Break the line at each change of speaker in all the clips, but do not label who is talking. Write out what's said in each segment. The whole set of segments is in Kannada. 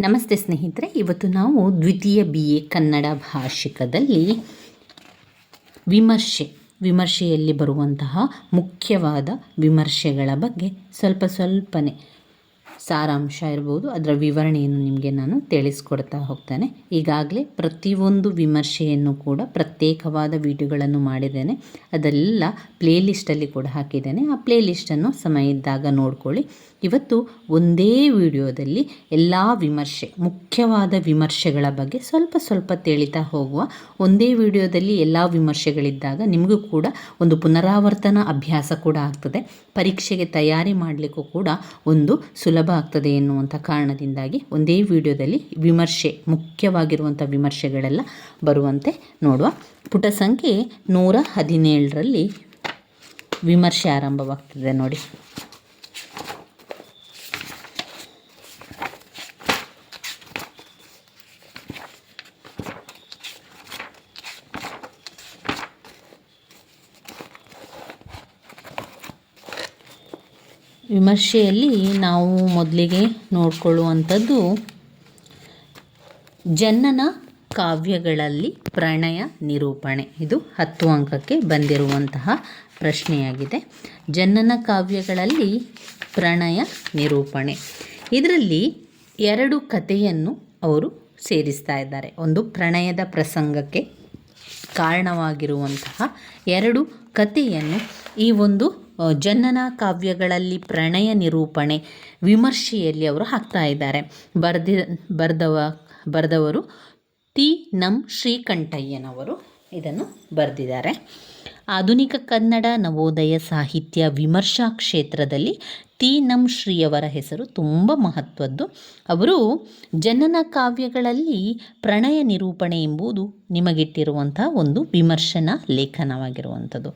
ನಮಸ್ತೆ ಸ್ನೇಹಿತರೆ, ಇವತ್ತು ನಾವು ದ್ವಿತೀಯ ಬಿ ಎ ಕನ್ನಡ ಭಾಷಿಕದಲ್ಲಿ ವಿಮರ್ಶೆ, ವಿಮರ್ಶೆಯಲ್ಲಿ ಬರುವಂತಹ ಮುಖ್ಯವಾದ ವಿಮರ್ಶೆಗಳ ಬಗ್ಗೆ ಸ್ವಲ್ಪ ಸ್ವಲ್ಪನೇ ಸಾರಾಂಶ ಇರ್ಬೋದು, ಅದರ ವಿವರಣೆಯನ್ನು ನಿಮಗೆ ನಾನು ತಿಳಿಸ್ಕೊಡ್ತಾ ಹೋಗ್ತೇನೆ. ಈಗಾಗಲೇ ಪ್ರತಿಯೊಂದು ವಿಮರ್ಶೆಯನ್ನು ಕೂಡ ಪ್ರತ್ಯೇಕವಾದ ವಿಡಿಯೋಗಳನ್ನು ಮಾಡಿದ್ದೇನೆ. ಅದೆಲ್ಲ ಪ್ಲೇಲಿಸ್ಟಲ್ಲಿ ಕೂಡ ಹಾಕಿದ್ದೇನೆ. ಆ ಪ್ಲೇಲಿಸ್ಟನ್ನು ಸಮಯ ಇದ್ದಾಗ ನೋಡ್ಕೊಳ್ಳಿ. ಇವತ್ತು ಒಂದೇ ವಿಡಿಯೋದಲ್ಲಿ ಎಲ್ಲ ವಿಮರ್ಶೆ, ಮುಖ್ಯವಾದ ವಿಮರ್ಶೆಗಳ ಬಗ್ಗೆ ಸ್ವಲ್ಪ ಸ್ವಲ್ಪ ತಿಳಿತಾ ಹೋಗುವ ಒಂದೇ ವಿಡಿಯೋದಲ್ಲಿ ಎಲ್ಲ ವಿಮರ್ಶೆಗಳಿದ್ದಾಗ ನಿಮಗೂ ಕೂಡ ಒಂದು ಪುನರಾವರ್ತನ ಅಭ್ಯಾಸ ಕೂಡ ಆಗ್ತದೆ. ಪರೀಕ್ಷೆಗೆ ತಯಾರಿ ಮಾಡಲಿಕ್ಕೂ ಕೂಡ ಒಂದು ಸುಲಭ ಆಗ್ತದೆ ಎನ್ನುವಂಥ ಕಾರಣದಿಂದಾಗಿ ಒಂದೇ ವಿಡಿಯೋದಲ್ಲಿ ವಿಮರ್ಶೆ, ಮುಖ್ಯವಾಗಿರುವಂಥ ವಿಮರ್ಶೆಗಳೆಲ್ಲ ಬರುವಂತೆ ನೋಡುವ. ಪುಟ ಸಂಖ್ಯೆ ನೂರ ಹದಿನೇಳರಲ್ಲಿ ವಿಮರ್ಶೆ ಆರಂಭವಾಗ್ತದೆ ನೋಡಿ. ವಿಮರ್ಶೆಯಲ್ಲಿ ನಾವು ಮೊದಲಿಗೆ ನೋಡಿಕೊಳ್ಳುವಂಥದ್ದು ಜನನ ಕಾವ್ಯಗಳಲ್ಲಿ ಪ್ರಣಯ ನಿರೂಪಣೆ. ಇದು ಹತ್ತು ಅಂಕಕ್ಕೆ ಬಂದಿರುವಂತಹ ಪ್ರಶ್ನೆಯಾಗಿದೆ. ಜನನ ಕಾವ್ಯಗಳಲ್ಲಿ ಪ್ರಣಯ ನಿರೂಪಣೆ. ಇದರಲ್ಲಿ ಎರಡು ಕಥೆಯನ್ನು ಅವರು ಸೇರಿಸ್ತಾ ಇದ್ದಾರೆ. ಒಂದು ಪ್ರಣಯದ ಪ್ರಸಂಗಕ್ಕೆ ಕಾರಣವಾಗಿರುವಂತಹ ಎರಡು ಕಥೆಯನ್ನು ಈ ಒಂದು ಜನನ ಕಾವ್ಯಗಳಲ್ಲಿ ಪ್ರಣಯ ನಿರೂಪಣೆ ವಿಮರ್ಶೆಯಲ್ಲಿ ಅವರು ಹಾಕ್ತಾ ಇದ್ದಾರೆ. ಬರ್ದಿ, ಬರೆದವ, ಬರೆದವರು ಟಿ ನಂ ಶ್ರೀಕಂಠಯ್ಯನವರು ಇದನ್ನು ಬರೆದಿದ್ದಾರೆ. ಆಧುನಿಕ ಕನ್ನಡ ನವೋದಯ ಸಾಹಿತ್ಯ ವಿಮರ್ಶಾ ಕ್ಷೇತ್ರದಲ್ಲಿ ತಿ ನಂ ಶ್ರೀಯವರ ಹೆಸರು ತುಂಬ ಮಹತ್ವದ್ದು. ಅವರು ಜನನ ಕಾವ್ಯಗಳಲ್ಲಿ ಪ್ರಣಯ ನಿರೂಪಣೆ ಎಂಬುದು ನಿಮಗಿಟ್ಟಿರುವಂಥ ಒಂದು ವಿಮರ್ಶನ ಲೇಖನವಾಗಿರುವಂಥದ್ದು.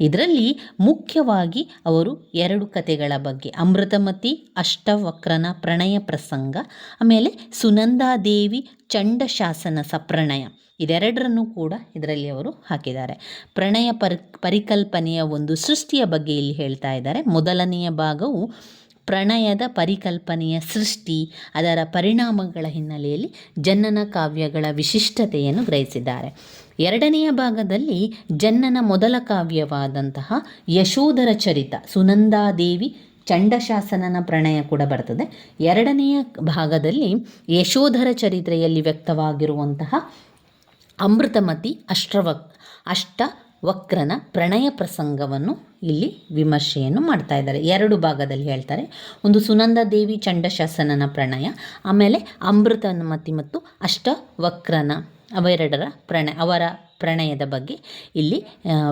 ಇದರಲ್ಲಿ ಮುಖ್ಯವಾಗಿ ಅವರು ಎರಡು ಕಥೆಗಳ ಬಗ್ಗೆ, ಅಮೃತಮತಿ, ಅಷ್ಟವಕ್ರನ ಪ್ರಣಯ ಪ್ರಸಂಗ, ಆಮೇಲೆ ಸುನಂದಾದೇವಿ, ಚಂಡಶಾಸನ ಸಪ್ರಣಯ. ಇದೆರಡರನ್ನು ಕೂಡ ಇದರಲ್ಲಿ ಅವರು ಹಾಕಿದ್ದಾರೆ. ಪ್ರಣಯ ಪರಿ, ಪರಿಕಲ್ಪನೆಯ ಒಂದು ಸೃಷ್ಟಿಯ ಬಗ್ಗೆ ಇಲ್ಲಿ ಹೇಳ್ತಾ ಇದ್ದಾರೆ. ಮೊದಲನೆಯ ಭಾಗವು ಪ್ರಣಯದ ಪರಿಕಲ್ಪನೆಯ ಸೃಷ್ಟಿ, ಅದರ ಪರಿಣಾಮಗಳ ಹಿನ್ನೆಲೆಯಲ್ಲಿ ಜನನ ಕಾವ್ಯಗಳ ವಿಶಿಷ್ಟತೆಯನ್ನು ಗ್ರಹಿಸಿದ್ದಾರೆ. ಎರಡನೆಯ ಭಾಗದಲ್ಲಿ ಜನ್ನನ ಮೊದಲ ಕಾವ್ಯವಾದಂತಹ ಯಶೋಧರ ಚರಿತ ಸುನಂದಾದೇವಿ ಚಂಡಶಾಸನನ ಪ್ರಣಯ ಕೂಡ ಬರ್ತದೆ. ಎರಡನೆಯ ಭಾಗದಲ್ಲಿ ಯಶೋಧರ ಚರಿತ್ರೆಯಲ್ಲಿ ವ್ಯಕ್ತವಾಗಿರುವಂತಹ ಅಮೃತಮತಿ ಅಷ್ಟವಕ್ ಅಷ್ಟವಕ್ರನ ಪ್ರಣಯ ಪ್ರಸಂಗವನ್ನು ಇಲ್ಲಿ ವಿಮರ್ಶೆಯನ್ನು ಮಾಡ್ತಾ ಇದ್ದಾರೆ. ಎರಡು ಭಾಗದಲ್ಲಿ ಹೇಳ್ತಾರೆ. ಒಂದು ಸುನಂದ ದೇವಿ ಚಂಡಶಾಸನನ ಪ್ರಣಯ, ಆಮೇಲೆ ಅಮೃತಮತಿ ಮತ್ತು ಅಷ್ಟವಕ್ರನ ಅವೆರಡರ ಪ್ರಣಯ, ಅವರ ಪ್ರಣಯದ ಬಗ್ಗೆ ಇಲ್ಲಿ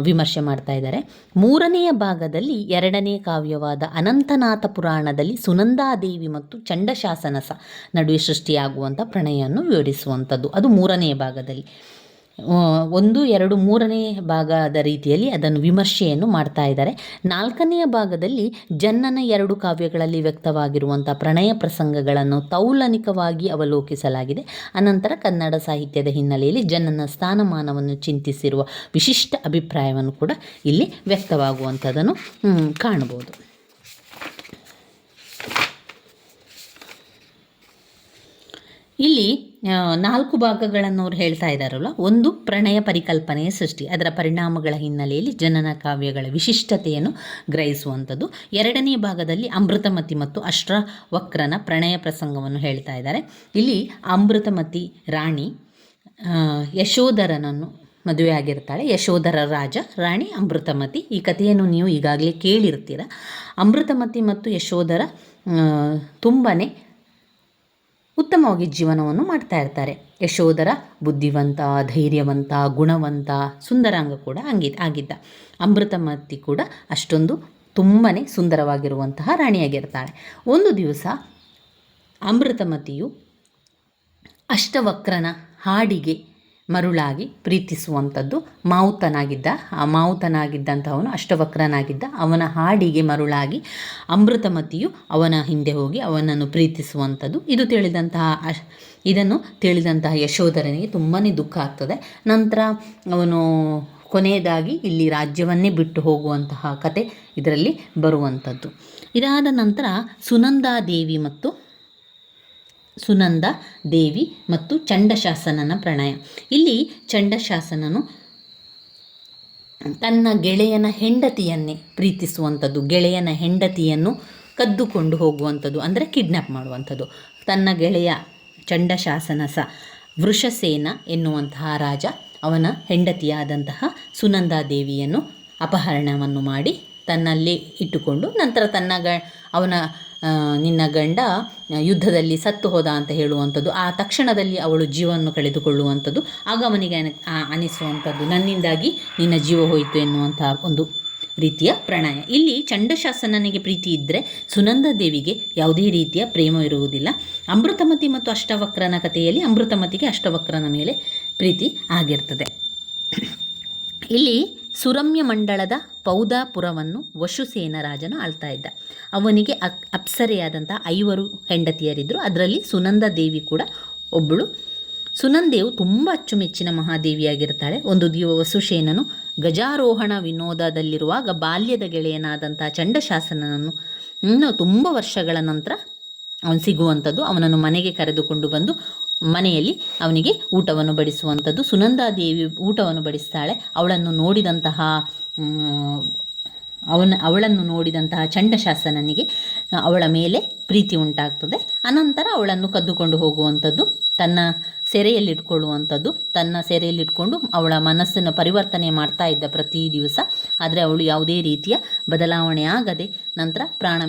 ವಿಮರ್ಶೆ ಮಾಡ್ತಾ ಇದ್ದಾರೆ. ಮೂರನೆಯ ಭಾಗದಲ್ಲಿ ಎರಡನೇ ಕಾವ್ಯವಾದ ಅನಂತನಾಥ ಪುರಾಣದಲ್ಲಿ ಸುನಂದಾದೇವಿ ಮತ್ತು ಚಂಡಶಾಸನ ಸ ನಡುವೆ ಸೃಷ್ಟಿಯಾಗುವಂಥ ಪ್ರಣಯವನ್ನು ವಿವರಿಸುವಂಥದ್ದು ಅದು ಮೂರನೆಯ ಭಾಗದಲ್ಲಿ. ಒಂದು, ಎರಡು, ಮೂರನೇ ಭಾಗದ ರೀತಿಯಲ್ಲಿ ಅದನ್ನು ವಿಮರ್ಶೆಯನ್ನು ಮಾಡ್ತಾ ಇದ್ದಾರೆ. ನಾಲ್ಕನೆಯ ಭಾಗದಲ್ಲಿ ಜನ್ನನ ಎರಡು ಕಾವ್ಯಗಳಲ್ಲಿ ವ್ಯಕ್ತವಾಗಿರುವಂಥ ಪ್ರಣಯ ಪ್ರಸಂಗಗಳನ್ನು ತೌಲನಿಕವಾಗಿ ಅವಲೋಕಿಸಲಾಗಿದೆ. ಅನಂತರ ಕನ್ನಡ ಸಾಹಿತ್ಯದ ಹಿನ್ನೆಲೆಯಲ್ಲಿ ಜನ್ನನ ಸ್ಥಾನಮಾನವನ್ನು ಚಿಂತಿಸಿರುವ ವಿಶಿಷ್ಟ ಅಭಿಪ್ರಾಯವನ್ನು ಕೂಡ ಇಲ್ಲಿ ವ್ಯಕ್ತವಾಗುವಂಥದ್ದನ್ನು ಕಾಣಬಹುದು. ಇಲ್ಲಿ ನಾಲ್ಕು ಭಾಗಗಳನ್ನು ಅವ್ರು ಹೇಳ್ತಾ ಇದ್ದಾರಲ್ಲ ಒಂದು ಪ್ರಣಯ ಪರಿಕಲ್ಪನೆಯ ಸೃಷ್ಟಿ, ಅದರ ಪರಿಣಾಮಗಳ ಹಿನ್ನೆಲೆಯಲ್ಲಿ ಜನನ ಕಾವ್ಯಗಳ ವಿಶಿಷ್ಟತೆಯನ್ನು ಗ್ರಹಿಸುವಂಥದ್ದು. ಎರಡನೇ ಭಾಗದಲ್ಲಿ ಅಮೃತಮತಿ ಮತ್ತು ಅಷ್ಟ್ರವಕ್ರನ ಪ್ರಣಯ ಪ್ರಸಂಗವನ್ನು ಹೇಳ್ತಾ ಇದ್ದಾರೆ. ಇಲ್ಲಿ ಅಮೃತಮತಿ ರಾಣಿ ಯಶೋಧರನನ್ನು ಮದುವೆ ಆಗಿರ್ತಾಳೆ. ಯಶೋಧರ ರಾಜ, ರಾಣಿ ಅಮೃತಮತಿ. ಈ ಕಥೆಯನ್ನು ನೀವು ಈಗಾಗಲೇ ಕೇಳಿರ್ತೀರ. ಅಮೃತಮತಿ ಮತ್ತು ಯಶೋಧರ ತುಂಬಾ ಉತ್ತಮವಾಗಿ ಜೀವನವನ್ನು ಮಾಡ್ತಾ ಇರ್ತಾರೆ. ಯಶೋಧರ ಬುದ್ಧಿವಂತ, ಧೈರ್ಯವಂತ, ಗುಣವಂತ, ಸುಂದರಾಂಗ ಕೂಡ ಹಂಗಿ, ಆಗಿದ್ದ. ಅಮೃತಮತಿ ಕೂಡ ಅಷ್ಟೊಂದು ತುಂಬಾ ಸುಂದರವಾಗಿರುವಂತಹ ರಾಣಿಯಾಗಿರ್ತಾಳೆ. ಒಂದು ದಿವಸ ಅಮೃತಮತಿಯು ಅಷ್ಟವಕ್ರನ ಹಾಡಿಗೆ ಮರುಳಾಗಿ ಪ್ರೀತಿಸುವಂಥದ್ದು. ಮಾವುತನಾಗಿದ್ದ, ಆ ಮಾವುತನಾಗಿದ್ದಂಥವನು ಅಷ್ಟವಕ್ರನಾಗಿದ್ದ, ಅವನ ಹಾಡಿಗೆ ಮರುಳಾಗಿ ಅಮೃತಮತಿಯು ಅವನ ಹಿಂದೆ ಹೋಗಿ ಅವನನ್ನು ಪ್ರೀತಿಸುವಂಥದ್ದು. ಇದು ತಿಳಿದಂತಹ ಇದನ್ನು ತಿಳಿದಂತಹ ಯಶೋಧರನಿಗೆ ತುಂಬಾ ದುಃಖ ಆಗ್ತದೆ. ನಂತರ ಅವನು ಕೊನೆಯದಾಗಿ ಇಲ್ಲಿ ರಾಜ್ಯವನ್ನೇ ಬಿಟ್ಟು ಹೋಗುವಂತಹ ಕತೆ ಇದರಲ್ಲಿ ಬರುವಂಥದ್ದು. ಇದಾದ ನಂತರ ಸುನಂದಾದೇವಿ ಮತ್ತು ಸುನಂದ, ದೇವಿ ಮತ್ತು ಚಂಡಶಾಸನನ ಪ್ರಣಯ. ಇಲ್ಲಿ ಚಂಡಶಾಸನನು ತನ್ನ ಗೆಳೆಯನ ಹೆಂಡತಿಯನ್ನೇ ಪ್ರೀತಿಸುವಂಥದ್ದು, ಗೆಳೆಯನ ಹೆಂಡತಿಯನ್ನು ಕದ್ದುಕೊಂಡು ಹೋಗುವಂಥದ್ದು, ಅಂದರೆ ಕಿಡ್ನ್ಯಾಪ್ ಮಾಡುವಂಥದ್ದು. ತನ್ನ ಗೆಳೆಯ ಚಂಡಶಾಸನ ಸ ವೃಷಸೇನ ಎನ್ನುವಂತಹ ರಾಜ, ಅವನ ಹೆಂಡತಿಯಾದಂತಹ ಸುನಂದಾದೇವಿಯನ್ನು ಅಪಹರಣವನ್ನು ಮಾಡಿ ತನ್ನಲ್ಲಿ ಇಟ್ಟುಕೊಂಡು ನಂತರ ತನ್ನ ಗ ಅವನ ನಿನ್ನ ಗಂಡ ಯುದ್ಧದಲ್ಲಿ ಸತ್ತು ಹೋದ ಅಂತ ಹೇಳುವಂಥದ್ದು, ಆ ತಕ್ಷಣದಲ್ಲಿ ಅವಳು ಜೀವವನ್ನು ಕಳೆದುಕೊಳ್ಳುವಂಥದ್ದು ಆಗ ಅವನಿಗೆ ಅನಿಸುವಂಥದ್ದು, ನನ್ನಿಂದಾಗಿ ನಿನ್ನ ಜೀವ ಹೋಯಿತು ಎನ್ನುವಂಥ ಒಂದು ರೀತಿಯ ಪ್ರಣಯ. ಇಲ್ಲಿ ಚಂಡಶಾಸನನಿಗೆ ಪ್ರೀತಿ ಇದ್ದರೆ ಸುನಂದ ದೇವಿಗೆ ಯಾವುದೇ ರೀತಿಯ ಪ್ರೇಮ ಇರುವುದಿಲ್ಲ. ಅಮೃತಮತಿ ಮತ್ತು ಅಷ್ಟವಕ್ರನ ಕಥೆಯಲ್ಲಿ ಅಮೃತಮತಿಗೆ ಅಷ್ಟವಕ್ರನ ಮೇಲೆ ಪ್ರೀತಿ ಆಗಿರ್ತದೆ. ಇಲ್ಲಿ ಸುರಮ್ಯ ಮಂಡಳದ ಪೌದಾಪುರವನ್ನು ವಶುಸೇನ ರಾಜನು ಆಳ್ತಾ ಇದ್ದ. ಅವನಿಗೆ ಅಕ್ ಅಪ್ಸರೆಯಾದಂಥ ಐವರು ಹೆಂಡತಿಯರಿದ್ದರು ಅದರಲ್ಲಿ ಸುನಂದ ದೇವಿ ಕೂಡ ಒಬ್ಬಳು ಸುನಂದೇವು ತುಂಬ ಅಚ್ಚುಮೆಚ್ಚಿನ ಮಹಾದೇವಿಯಾಗಿರ್ತಾಳೆ. ಒಂದು ದಿವ ವಸುಸೇನನು ಗಜಾರೋಹಣ ವಿನೋದದಲ್ಲಿರುವಾಗ ಬಾಲ್ಯದ ಗೆಳೆಯನಾದಂಥ ಚಂಡಶಾಸನನನ್ನು ತುಂಬ ವರ್ಷಗಳ ನಂತರ ಅವನು ಸಿಗುವಂಥದ್ದು ಅವನನ್ನು ಮನೆಗೆ ಕರೆದುಕೊಂಡು ಬಂದು ಮನೆಯಲ್ಲಿ ಅವನಿಗೆ ಊಟವನ್ನು ಬಡಿಸುವಂಥದ್ದು. ಸುನಂದಾದೇವಿ ಊಟವನ್ನು ಬಡಿಸ್ತಾಳೆ. ಅವಳನ್ನು ನೋಡಿದಂತಹ ಅವನ, ಅವಳನ್ನು ನೋಡಿದಂತಹ ಚಂಡಶಾಸನನಿಗೆ ಅವಳ ಮೇಲೆ ಪ್ರೀತಿ ಉಂಟಾಗ್ತದೆ. ಅನಂತರ ಅವಳನ್ನು ಕದ್ದುಕೊಂಡು ಹೋಗುವಂಥದ್ದು, ತನ್ನ ಸೆರೆಯಲ್ಲಿಟ್ಕೊಳ್ಳುವಂಥದ್ದು, ತನ್ನ ಸೆರೆಯಲ್ಲಿಟ್ಕೊಂಡು ಅವಳ ಮನಸ್ಸನ್ನು ಪರಿವರ್ತನೆ ಮಾಡ್ತಾ ಇದ್ದ ಪ್ರತಿ ದಿವಸ. ಆದರೆ ಅವಳು ಯಾವುದೇ ರೀತಿಯ ಬದಲಾವಣೆ ಆಗದೆ ನಂತರ ಪ್ರಾಣ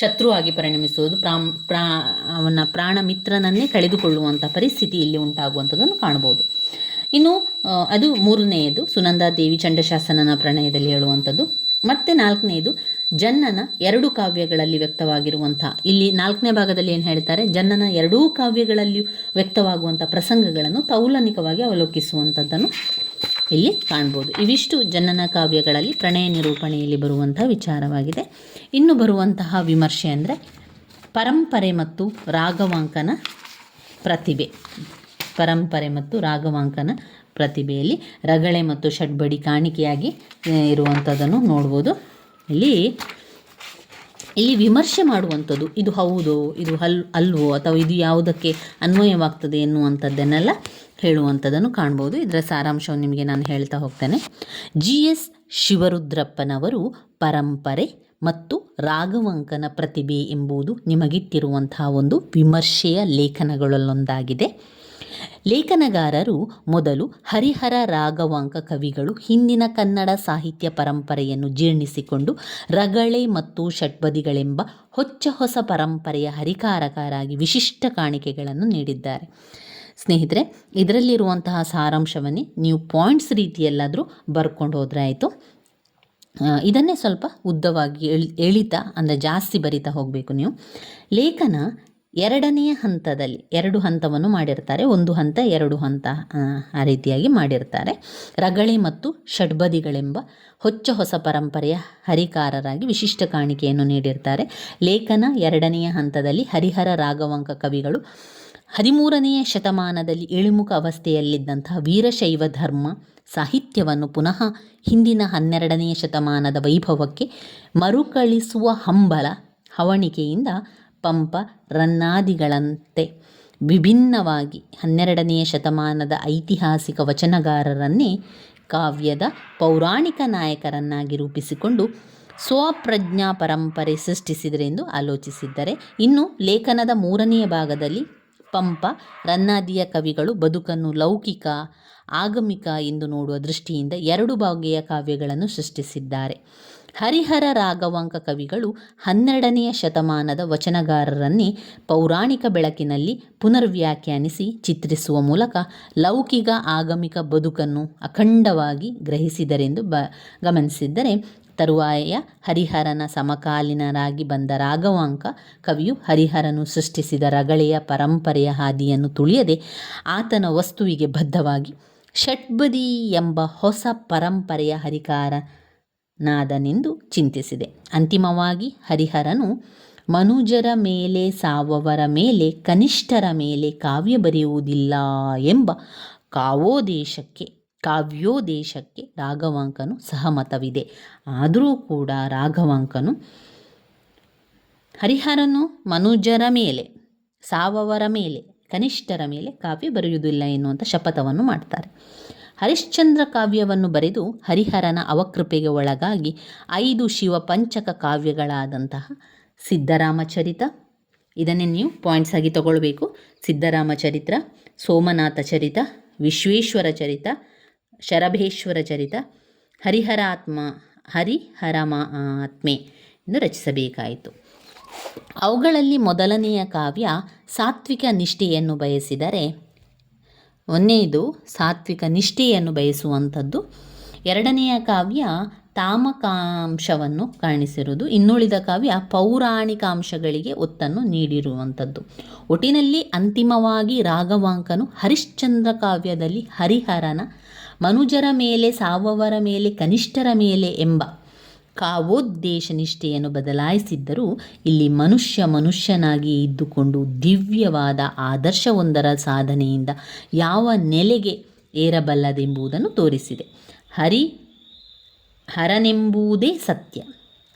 ಶತ್ರುವಾಗಿ ಪರಿಣಮಿಸುವುದು, ಪ್ರಾಮ್, ಪ್ರಾ, ಅವನ ಪ್ರಾಣ ಮಿತ್ರನನ್ನೇ ಕಳೆದುಕೊಳ್ಳುವಂಥ ಪರಿಸ್ಥಿತಿ ಇಲ್ಲಿ ಉಂಟಾಗುವಂಥದ್ದನ್ನು ಕಾಣಬಹುದು. ಇನ್ನು ಅದು ಮೂರನೆಯದು ಸುನಂದಾದೇವಿ ಚಂಡಶಾಸನನ ಪ್ರಣಯದಲ್ಲಿ ಹೇಳುವಂಥದ್ದು. ಮತ್ತೆ ನಾಲ್ಕನೆಯದು, ಜನ್ನನ ಎರಡು ಕಾವ್ಯಗಳಲ್ಲಿ ವ್ಯಕ್ತವಾಗಿರುವಂಥ, ಇಲ್ಲಿ ನಾಲ್ಕನೇ ಭಾಗದಲ್ಲಿ ಏನು ಹೇಳ್ತಾರೆ, ಜನ್ನನ ಎರಡೂ ಕಾವ್ಯಗಳಲ್ಲಿಯೂ ವ್ಯಕ್ತವಾಗುವಂಥ ಪ್ರಸಂಗಗಳನ್ನು ತೌಲನಿಕವಾಗಿ ಅವಲೋಕಿಸುವಂಥದ್ದನ್ನು ಇಲ್ಲಿ ಕಾಣ್ಬೋದು. ಇವಿಷ್ಟು ಜನನ ಕಾವ್ಯಗಳಲ್ಲಿ ಪ್ರಣಯ ನಿರೂಪಣೆಯಲ್ಲಿ ಬರುವಂತಹ ವಿಚಾರವಾಗಿದೆ. ಇನ್ನು ಬರುವಂತಹ ವಿಮರ್ಶೆ ಅಂದರೆ ಪರಂಪರೆ ಮತ್ತು ರಾಗವಾಂಕನ ಪ್ರತಿಭೆ. ಪರಂಪರೆ ಮತ್ತು ರಾಗವಾಂಕನ ಪ್ರತಿಭೆಯಲ್ಲಿ ರಗಳೆ ಮತ್ತು ಷಡ್ಬಡಿ ಕಾಣಿಕೆಯಾಗಿ ಇರುವಂಥದ್ದನ್ನು ನೋಡ್ಬೋದು. ಇಲ್ಲಿ ಇಲ್ಲಿ ವಿಮರ್ಶೆ ಮಾಡುವಂಥದ್ದು. ಇದು ಹೌದೋ, ಇದು ಹಲ್, ಅಲ್ವೋ, ಅಥವಾ ಇದು ಯಾವುದಕ್ಕೆ ಅನ್ವಯವಾಗ್ತದೆ ಎನ್ನುವಂಥದ್ದನ್ನೆಲ್ಲ ಹೇಳುವಂಥದ್ದನ್ನು ಕಾಣ್ಬೋದು. ಇದರ ಸಾರಾಂಶವನ್ನು ನಿಮಗೆ ನಾನು ಹೇಳ್ತಾ ಹೋಗ್ತೇನೆ. ಜಿ ಎಸ್ ಶಿವರುದ್ರಪ್ಪನವರು ಪರಂಪರೆ ಮತ್ತು ರಾಘವಂಕನ ಪ್ರತಿಭೆ ಎಂಬುದು ನಿಮಗಿಟ್ಟಿರುವಂತಹ ಒಂದು ವಿಮರ್ಶೆಯ ಲೇಖನಗಳಲ್ಲೊಂದಾಗಿದೆ. ಲೇಖನಗಾರರು ಮೊದಲು ಹರಿಹರ ರಾಗವಾಂಕ ಕವಿಗಳು ಹಿಂದಿನ ಕನ್ನಡ ಸಾಹಿತ್ಯ ಪರಂಪರೆಯನ್ನು ಜೀರ್ಣಿಸಿಕೊಂಡು ರಗಳೆ ಮತ್ತು ಷಟ್ಪದಿಗಳೆಂಬ ಹೊಚ್ಚ ಹೊಸ ಪರಂಪರೆಯ ಹರಿಕಾರಕರಾಗಿ ವಿಶಿಷ್ಟ ಕಾಣಿಕೆಗಳನ್ನು ನೀಡಿದ್ದಾರೆ. ಸ್ನೇಹಿತರೆ, ಇದರಲ್ಲಿರುವಂತಹ ಸಾರಾಂಶವನ್ನೇ ನೀವು ಪಾಯಿಂಟ್ಸ್ ರೀತಿಯಲ್ಲಾದರೂ ಬರ್ಕೊಂಡು ಹೋದರೆ ಆಯಿತು. ಇದನ್ನೇ ಸ್ವಲ್ಪ ಉದ್ದವಾಗಿ ಎಳ್, ಎಳಿತಾ ಅಂದರೆ ಜಾಸ್ತಿ ಬರಿತಾ ಹೋಗಬೇಕು ನೀವು. ಲೇಖನ ಎರಡನೆಯ ಹಂತದಲ್ಲಿ ಎರಡು ಹಂತವನ್ನು ಮಾಡಿರ್ತಾರೆ. ಒಂದು ಹಂತ ಎರಡು ಹಂತ ಆ, ರೀತಿಯಾಗಿ ಮಾಡಿರ್ತಾರೆ. ರಗಳೆ ಮತ್ತು ಷಡ್ಬದಿಗಳೆಂಬ ಹೊಚ್ಚ ಹೊಸ ಪರಂಪರೆಯ ಹರಿಕಾರರಾಗಿ ವಿಶಿಷ್ಟ ಕಾಣಿಕೆಯನ್ನು ನೀಡಿರ್ತಾರೆ. ಲೇಖನ ಎರಡನೆಯ ಹಂತದಲ್ಲಿ ಹರಿಹರ ರಾಘವಂಕ ಕವಿಗಳು ಹದಿಮೂರನೆಯ ಶತಮಾನದಲ್ಲಿ ಇಳಿಮುಖ ಅವಸ್ಥೆಯಲ್ಲಿದ್ದಂತಹ ವೀರಶೈವ ಧರ್ಮ ಸಾಹಿತ್ಯವನ್ನು ಪುನಃ ಹಿಂದಿನ ಹನ್ನೆರಡನೆಯ ಶತಮಾನದ ವೈಭವಕ್ಕೆ ಮರುಕಳಿಸುವ ಹಂಬಲ ಹವಣಿಕೆಯಿಂದ ಪಂಪ ರನ್ನಾದಿಗಳಂತೆ. ವಿಭಿನ್ನವಾಗಿ ಹನ್ನೆರಡನೆಯ ಶತಮಾನದ ಐತಿಹಾಸಿಕ ವಚನಗಾರರನ್ನೇ ಕಾವ್ಯದ ಪೌರಾಣಿಕ ನಾಯಕರನ್ನಾಗಿ ರೂಪಿಸಿಕೊಂಡು ಸ್ವಪ್ರಜ್ಞಾ ಪರಂಪರೆ ಸೃಷ್ಟಿಸಿದರೆಂದು ಆಲೋಚಿಸಿದ್ದರೆ, ಇನ್ನು ಲೇಖನದ ಮೂರನೆಯ ಭಾಗದಲ್ಲಿ ಪಂಪ ರನ್ನಾದಿಯ ಕವಿಗಳು ಬದುಕನ್ನು ಲೌಕಿಕ, ಆಗಮಿಕ ಎಂದು ನೋಡುವ ದೃಷ್ಟಿಯಿಂದ ಎರಡು ಬಗೆಯ ಕಾವ್ಯಗಳನ್ನು ಸೃಷ್ಟಿಸಿದ್ದಾರೆ. ಹರಿಹರ ರಾಘವಾಂಕ ಕವಿಗಳು ಹನ್ನೆರಡನೆಯ ಶತಮಾನದ ವಚನಗಾರರನ್ನೇ ಪೌರಾಣಿಕ ಬೆಳಕಿನಲ್ಲಿ ಪುನರ್ವ್ಯಾಖ್ಯಾನಿಸಿ ಚಿತ್ರಿಸುವ ಮೂಲಕ ಲೌಕಿಕ ಆಗಮಿಕ ಬದುಕನ್ನು ಅಖಂಡವಾಗಿ ಗ್ರಹಿಸಿದರೆಂದು ಬ ಗಮನಿಸಿದ್ದರೆ, ತರುವಾಯ ಹರಿಹರನ ಸಮಕಾಲೀನರಾಗಿ ಬಂದ ರಾಘವಾಂಕ ಕವಿಯು ಹರಿಹರನು ಸೃಷ್ಟಿಸಿದ ರಗಳೆಯ ಪರಂಪರೆಯ ಹಾದಿಯನ್ನು ತುಳಿಯದೆ ಆತನ ವಸ್ತುವಿಗೆ ಬದ್ಧವಾಗಿ ಷಟ್ಬದಿ ಎಂಬ ಹೊಸ ಪರಂಪರೆಯ ಹರಿಕಾರನಾದನೆಂದು ಚಿಂತಿಸಿದೆ. ಅಂತಿಮವಾಗಿ ಹರಿಹರನು, ಮನುಜರ ಮೇಲೆ ಸಾವವರ ಮೇಲೆ ಕನಿಷ್ಠರ ಮೇಲೆ ಕಾವ್ಯ ಬರೆಯುವುದಿಲ್ಲ ಎಂಬ ಕಾವೋದೇಶಕ್ಕೆ ಕಾವ್ಯೋದೇಶಕ್ಕೆ ರಾಘವಾಂಕನು ಸಹಮತವಿದೆ. ಆದರೂ ಕೂಡ ರಾಘವಾಂಕನು, ಹರಿಹರನು ಮನುಜರ ಮೇಲೆ, ಸಾವವರ ಮೇಲೆ, ಕನಿಷ್ಠರ ಮೇಲೆ ಕಾವ್ಯ ಬರೆಯುವುದಿಲ್ಲ ಎನ್ನುವಂಥ ಶಪಥವನ್ನು ಮಾಡ್ತಾರೆ. ಹರಿಶ್ಚಂದ್ರ ಕಾವ್ಯವನ್ನು ಬರೆದು ಹರಿಹರನ ಅವಕೃಪೆಗೆ ಒಳಗಾಗಿ ಐದು ಶಿವ ಪಂಚಕ ಕಾವ್ಯಗಳಾದಂತಹ ಸಿದ್ಧರಾಮಚರಿತ ಇದನ್ನೇ ನೀವು ಪಾಯಿಂಟ್ಸ್ ಆಗಿ ತಗೊಳ್ಬೇಕು. ಸಿದ್ಧರಾಮ ಚರಿತ್ರ ಸೋಮನಾಥ ಚರಿತ, ವಿಶ್ವೇಶ್ವರ ಚರಿತ, ಶರಭೇಶ್ವರ ಚರಿತ, ಹರಿಹರಾತ್ಮ ಹರಿಹರಮ ಆತ್ಮೆ ಎಂದು ರಚಿಸಬೇಕಾಯಿತು. ಅವುಗಳಲ್ಲಿ ಮೊದಲನೆಯ ಕಾವ್ಯ ಸಾತ್ವಿಕ ನಿಷ್ಠೆಯನ್ನು ಬಯಸಿದರೆ ಒಂದನೇದು ಸಾತ್ವಿಕ ನಿಷ್ಠೆಯನ್ನು ಬಯಸುವಂಥದ್ದು. ಎರಡನೆಯ ಕಾವ್ಯ ತಾಮಕಾಂಶವನ್ನು ಕಾಣಿಸಿರುವುದು. ಇನ್ನುಳಿದ ಕಾವ್ಯ ಪೌರಾಣಿಕ ಅಂಶಗಳಿಗೆ ಒತ್ತನ್ನು ನೀಡಿರುವಂಥದ್ದು. ಒಟ್ಟಿನಲ್ಲಿ ಅಂತಿಮವಾಗಿ ರಾಘವಾಂಕನು ಹರಿಶ್ಚಂದ್ರ ಕಾವ್ಯದಲ್ಲಿ ಹರಿಹರನ ಮನುಜರ ಮೇಲೆ ಸಾವವರ ಮೇಲೆ ಕನಿಷ್ಠರ ಮೇಲೆ ಎಂಬ ಕಾವೋದ್ದೇಶ ನಿಷ್ಠೆಯನ್ನು ಬದಲಾಯಿಸಿದ್ದರೂ, ಇಲ್ಲಿ ಮನುಷ್ಯ ಮನುಷ್ಯನಾಗಿ ಇದ್ದುಕೊಂಡು ದಿವ್ಯವಾದ ಆದರ್ಶವೊಂದರ ಸಾಧನೆಯಿಂದ ಯಾವ ನೆಲೆಗೆ ಏರಬಲ್ಲದೆಂಬುದನ್ನು ತೋರಿಸಿದೆ. ಹರಿ, ಹರನೆಂಬುದೇ ಸತ್ಯ.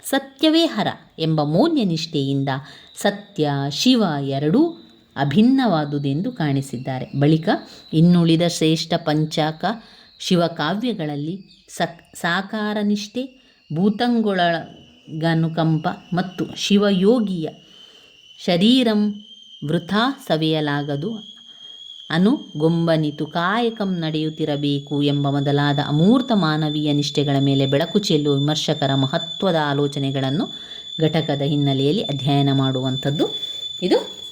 ಸತ್ಯವೇ ಹರ ಎಂಬ ಮೌಲ್ಯ ನಿಷ್ಠೆಯಿಂದ ಸತ್ಯ, ಶಿವ ಎರಡೂ ಅಭಿನ್ನವಾದುದೆಂದು ಕಾಣಿಸಿದ್ದಾರೆ. ಬಳಿಕ ಇನ್ನುಳಿದ ಶ್ರೇಷ್ಠ ಪಂಚಾಕ ಶಿವಕಾವ್ಯಗಳಲ್ಲಿ ಸಕ್ ಸಾಕಾರ ನಿಷ್ಠೆ ಭೂತಂಗೊಳಗನುಕಂಪ ಮತ್ತು ಶಿವಯೋಗಿಯ ಶರೀರಂ ವೃಥಾ ಸವೆಯಲಾಗದು. ಅನುಗೊಂಬನಿತು ಕಾಯಕಂ ನಡೆಯುತ್ತಿರಬೇಕು ಎಂಬ ಮೊದಲಾದ ಅಮೂರ್ತ ಮಾನವೀಯ ನಿಷ್ಠೆಗಳ ಮೇಲೆ ಬೆಳಕು ಚೆಲ್ಲುವ ವಿಮರ್ಶಕರ ಮಹತ್ವದ ಆಲೋಚನೆಗಳನ್ನು ಘಟಕದ ಹಿನ್ನೆಲೆಯಲ್ಲಿ ಅಧ್ಯಯನ ಮಾಡುವಂಥದ್ದು. ಇದು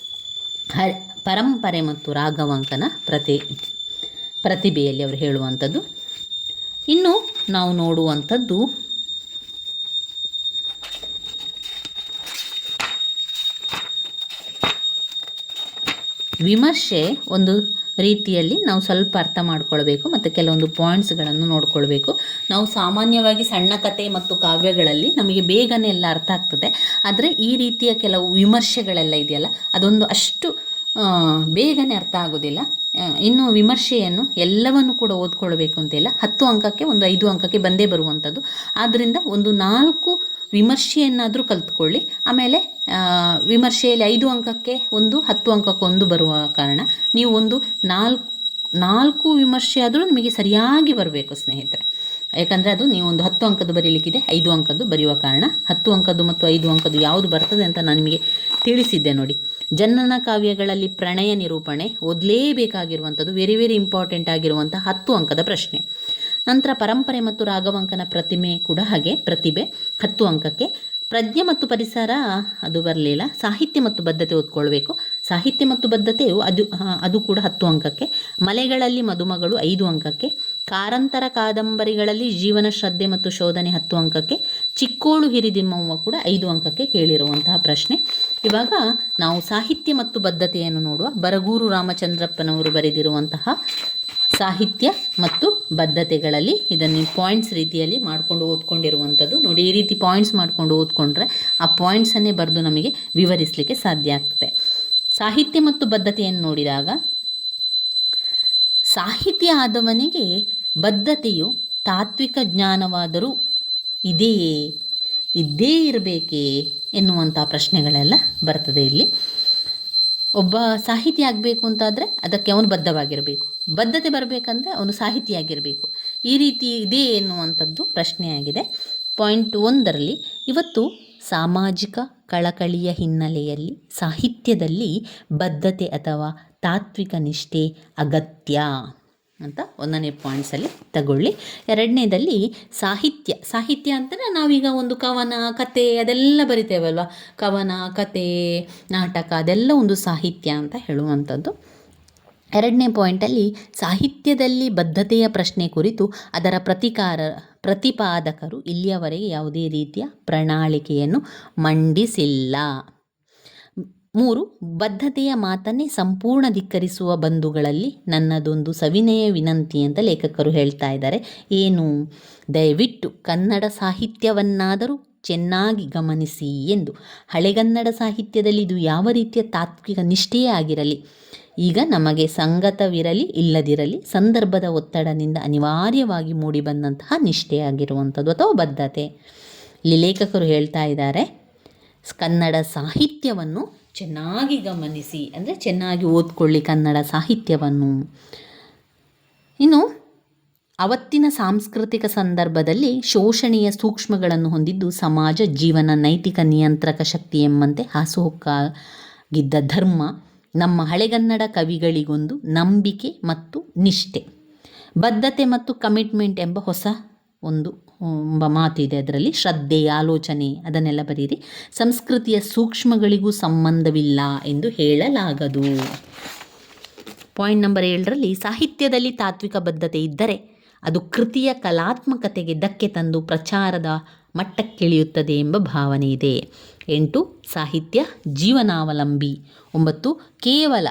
ಹ, ಪರಂಪರೆ ಮತ್ತು ರಾಘವಾಂಕನ ಪ್ರತಿ, ಪ್ರತಿಭೆಯಲ್ಲಿ ಅವರು ಹೇಳುವಂಥದ್ದು. ಇನ್ನು ನಾವು ನೋಡುವಂಥದ್ದು ವಿಮರ್ಶೆ ಒಂದು ರೀತಿಯಲ್ಲಿ ನಾವು ಸ್ವಲ್ಪ ಅರ್ಥ ಮಾಡ್ಕೊಳ್ಬೇಕು ಮತ್ತು ಕೆಲವೊಂದು ಪಾಯಿಂಟ್ಸ್ಗಳನ್ನು ನೋಡ್ಕೊಳ್ಬೇಕು. ನಾವು ಸಾಮಾನ್ಯವಾಗಿ ಸಣ್ಣ ಕತೆ ಮತ್ತು ಕಾವ್ಯಗಳಲ್ಲಿ ನಮಗೆ ಬೇಗನೆ ಎಲ್ಲ ಅರ್ಥ ಆಗ್ತದೆ. ಆದರೆ ಈ ರೀತಿಯ ಕೆಲವು ವಿಮರ್ಶೆಗಳೆಲ್ಲ ಇದೆಯಲ್ಲ, ಅದೊಂದು ಅಷ್ಟು ಬೇಗನೆ ಅರ್ಥ ಆಗೋದಿಲ್ಲ. ಇನ್ನು ವಿಮರ್ಶೆಯನ್ನು ಎಲ್ಲವನ್ನು ಕೂಡ ಓದ್ಕೊಳ್ಬೇಕು ಅಂತಿಲ್ಲ ಹತ್ತು ಅಂಕಕ್ಕೆ, ಒಂದು ಐದು ಅಂಕಕ್ಕೆ ಬಂದೇ ಬರುವಂಥದ್ದು. ಆದ್ದರಿಂದ ಒಂದು ನಾಲ್ಕು ವಿಮರ್ಶೆಯನ್ನಾದರೂ ಕಲ್ತ್ಕೊಳ್ಳಿ. ಆಮೇಲೆ ವಿಮರ್ಶೆಯಲ್ಲಿ ಐದು ಅಂಕಕ್ಕೆ ಒಂದು, ಹತ್ತು ಅಂಕಕ್ಕೆ ಒಂದು ಬರುವ ಕಾರಣ ನೀವು ಒಂದು ನಾಲ್ಕು ನಾಲ್ಕು ವಿಮರ್ಶೆ ಆದರೂ ನಿಮಗೆ ಸರಿಯಾಗಿ ಬರಬೇಕು ಸ್ನೇಹಿತರೆ. ಯಾಕಂದರೆ ಅದು ನೀವು ಒಂದು ಹತ್ತು ಅಂಕದ್ದು ಬರೀಲಿಕ್ಕಿದೆ, ಐದು ಅಂಕದ್ದು ಬರೆಯುವ ಕಾರಣ. ಹತ್ತು ಅಂಕದ್ದು ಮತ್ತು ಐದು ಅಂಕದ್ದು ಯಾವುದು ಬರ್ತದೆ ಅಂತ ನಾನು ನಿಮಗೆ ತಿಳಿಸಿದ್ದೆ ನೋಡಿ. ಜನನ ಕಾವ್ಯಗಳಲ್ಲಿ ಪ್ರಣಯ ನಿರೂಪಣೆ ಓದಲೇಬೇಕಾಗಿರುವಂಥದ್ದು ವೆರಿ ವೆರಿ ಇಂಪಾರ್ಟೆಂಟ್ ಆಗಿರುವಂಥ ಹತ್ತು ಅಂಕದ ಪ್ರಶ್ನೆ. ನಂತರ ಪರಂಪರೆ ಮತ್ತು ರಾಘವಂಕನ ಪ್ರತಿಮೆ ಕೂಡ ಹಾಗೆ ಪ್ರತಿಭೆ, ಹತ್ತು ಅಂಕಕ್ಕೆ. ಪ್ರಜ್ಞೆ ಮತ್ತು ಪರಿಸರ, ಅದು ಬರಲಿಲ್ಲ. ಸಾಹಿತ್ಯ ಮತ್ತು ಬದ್ಧತೆ ಓದ್ಕೊಳ್ಬೇಕು. ಸಾಹಿತ್ಯ ಮತ್ತು ಬದ್ಧತೆಯು ಅದು ಅದು ಕೂಡ ಹತ್ತು ಅಂಕಕ್ಕೆ. ಮಲೆಗಳಲ್ಲಿ ಮದುಮಗಳು ಐದು ಅಂಕಕ್ಕೆ. ಕಾರಂತರ ಕಾದಂಬರಿಗಳಲ್ಲಿ ಜೀವನ ಶ್ರದ್ಧೆ ಮತ್ತು ಶೋಧನೆ ಹತ್ತು ಅಂಕಕ್ಕೆ. ಚಿಕ್ಕೋಳು ಹಿರಿದಿಮ್ಮವ್ವ ಕೂಡ ಐದು ಅಂಕಕ್ಕೆ ಕೇಳಿರುವಂತಹ ಪ್ರಶ್ನೆ. ಇವಾಗ ನಾವು ಸಾಹಿತ್ಯ ಮತ್ತು ಬದ್ಧತೆಯನ್ನು ನೋಡುವ ಬರಗೂರು ರಾಮಚಂದ್ರಪ್ಪನವರು ಬರೆದಿರುವಂತಹ ಸಾಹಿತ್ಯ ಮತ್ತು ಬದ್ಧತೆಗಳಲ್ಲಿ ಇದನ್ನು ಪಾಯಿಂಟ್ಸ್ ರೀತಿಯಲ್ಲಿ ಮಾಡಿಕೊಂಡು ಓದ್ಕೊಂಡಿರುವಂಥದ್ದು. ನೋಡಿ, ಈ ರೀತಿ ಪಾಯಿಂಟ್ಸ್ ಮಾಡಿಕೊಂಡು ಓದ್ಕೊಂಡ್ರೆ ಆ ಪಾಯಿಂಟ್ಸನ್ನೇ ಬರೆದು ನಮಗೆ ವಿವರಿಸಲಿಕ್ಕೆ ಸಾಧ್ಯ ಆಗ್ತದೆ. ಸಾಹಿತ್ಯ ಮತ್ತು ಬದ್ಧತೆಯನ್ನು ನೋಡಿದಾಗ, ಸಾಹಿತ್ಯ ಆದವನಿಗೆ ಬದ್ಧತೆಯು ತಾತ್ವಿಕ ಜ್ಞಾನವಾದರೂ ಇದೆಯೇ, ಇದ್ದೇ ಇರಬೇಕೇ ಎನ್ನುವಂಥ ಪ್ರಶ್ನೆಗಳೆಲ್ಲ ಬರ್ತದೆ ಇಲ್ಲಿ. ಒಬ್ಬ ಸಾಹಿತಿ ಆಗಬೇಕು ಅಂತಾದರೆ ಅದಕ್ಕೆ ಅವನು ಬದ್ಧವಾಗಿರಬೇಕು. ಬದ್ಧತೆ ಬರಬೇಕಂದ್ರೆ ಅವನು ಸಾಹಿತಿಯಾಗಿರಬೇಕು. ಈ ರೀತಿ ಇದೆ ಎನ್ನುವಂಥದ್ದು ಪ್ರಶ್ನೆಯಾಗಿದೆ. ಪಾಯಿಂಟ್ ಒಂದರಲ್ಲಿ, ಇವತ್ತು ಸಾಮಾಜಿಕ ಕಳಕಳಿಯ ಹಿನ್ನೆಲೆಯಲ್ಲಿ ಸಾಹಿತ್ಯದಲ್ಲಿ ಬದ್ಧತೆ ಅಥವಾ ತಾತ್ವಿಕ ನಿಷ್ಠೆ ಅಗತ್ಯ? ಅಂತ ಒಂದನೇ ಪಾಯಿಂಟ್ಸಲ್ಲಿ ತಗೊಳ್ಳಿ. ಎರಡನೇದಲ್ಲಿ ಸಾಹಿತ್ಯ. ಸಾಹಿತ್ಯ ಅಂತಂದರೆ ನಾವೀಗ ಒಂದು ಕವನ, ಕತೆ ಅದೆಲ್ಲ ಬರಿತೇವಲ್ವ? ಕವನ, ಕತೆ, ನಾಟಕ ಅದೆಲ್ಲ ಒಂದು ಸಾಹಿತ್ಯ ಅಂತ ಹೇಳುವಂಥದ್ದು. ಎರಡನೇ ಪಾಯಿಂಟಲ್ಲಿ ಸಾಹಿತ್ಯದಲ್ಲಿ ಬದ್ಧತೆಯ ಪ್ರಶ್ನೆ ಕುರಿತು ಅದರ ಪ್ರತಿಕಾರ, ಪ್ರತಿಪಾದಕರು ಇಲ್ಲಿಯವರೆಗೆ ಯಾವುದೇ ರೀತಿಯ ಪ್ರಣಾಳಿಕೆಯನ್ನು ಮಂಡಿಸಿಲ್ಲ. ಮೂರು, ಬದ್ಧತೆಯ ಮಾತನ್ನೇ ಸಂಪೂರ್ಣ ಧಿಕ್ಕರಿಸುವ ಬಂಧುಗಳಲ್ಲಿ ನನ್ನದೊಂದು ಸವಿನಯ ವಿನಂತಿ ಅಂತ ಲೇಖಕರು ಹೇಳ್ತಾ ಇದ್ದಾರೆ. ಏನು? ದಯವಿಟ್ಟು ಕನ್ನಡ ಸಾಹಿತ್ಯವನ್ನಾದರೂ ಚೆನ್ನಾಗಿ ಗಮನಿಸಿ ಎಂದು. ಹಳೆಗನ್ನಡ ಸಾಹಿತ್ಯದಲ್ಲಿ ಇದು ಯಾವ ರೀತಿಯ ತಾತ್ವಿಕ ನಿಷ್ಠೆಯೇ ಆಗಿರಲಿ, ಈಗ ನಮಗೆ ಸಂಗತವಿರಲಿ, ಇಲ್ಲದಿರಲಿ, ಸಂದರ್ಭದ ಒತ್ತಡದಿಂದ ಅನಿವಾರ್ಯವಾಗಿ ಮೂಡಿಬಂದಂತಹ ನಿಷ್ಠೆಯಾಗಿರುವಂಥದ್ದು ಅಥವಾ ಬದ್ಧತೆ. ಇಲ್ಲಿ ಲೇಖಕರು ಹೇಳ್ತಾ ಇದ್ದಾರೆ, ಕನ್ನಡ ಸಾಹಿತ್ಯವನ್ನು ಚೆನ್ನಾಗಿ ಗಮನಿಸಿ ಅಂದರೆ ಚೆನ್ನಾಗಿ ಓದ್ಕೊಳ್ಳಿ ಕನ್ನಡ ಸಾಹಿತ್ಯವನ್ನು. ಇನ್ನು ಅವತ್ತಿನ ಸಾಂಸ್ಕೃತಿಕ ಸಂದರ್ಭದಲ್ಲಿ ಶೋಷಣೆಯ ಸೂಕ್ಷ್ಮಗಳನ್ನು ಹೊಂದಿದ್ದು ಸಮಾಜ ಜೀವನ ನೈತಿಕ ನಿಯಂತ್ರಕ ಶಕ್ತಿ ಎಂಬಂತೆ ಹಾಸುಹೊಕ್ಕಾಗಿದ್ದ ಧರ್ಮ ನಮ್ಮ ಹಳೆಗನ್ನಡ ಕವಿಗಳಿಗೊಂದು ನಂಬಿಕೆ ಮತ್ತು ನಿಷ್ಠೆ. ಬದ್ಧತೆ ಮತ್ತು ಕಮಿಟ್ಮೆಂಟ್ ಎಂಬ ಹೊಸ ಒಂದು ಮಾತಿದೆ ಅದರಲ್ಲಿ. ಶ್ರದ್ಧೆ, ಆಲೋಚನೆ ಅದನ್ನೆಲ್ಲ ಬರೀರಿ ಸಂಸ್ಕೃತಿಯ ಸೂಕ್ಷ್ಮಗಳಿಗೂ ಸಂಬಂಧವಿಲ್ಲ ಎಂದು ಹೇಳಲಾಗದು. ಪಾಯಿಂಟ್ ನಂಬರ್ ಏಳರಲ್ಲಿ, ಸಾಹಿತ್ಯದಲ್ಲಿ ತಾತ್ವಿಕ ಬದ್ಧತೆ ಇದ್ದರೆ ಅದು ಕೃತಿಯ ಕಲಾತ್ಮಕತೆಗೆ ಧಕ್ಕೆ ತಂದು ಪ್ರಚಾರದ ಮಟ್ಟಕ್ಕಿಳಿಯುತ್ತದೆ ಎಂಬ ಭಾವನೆ ಇದೆ. ಎಂಟು, ಸಾಹಿತ್ಯ ಜೀವನಾವಲಂಬಿ. ಒಂಬತ್ತು, ಕೇವಲ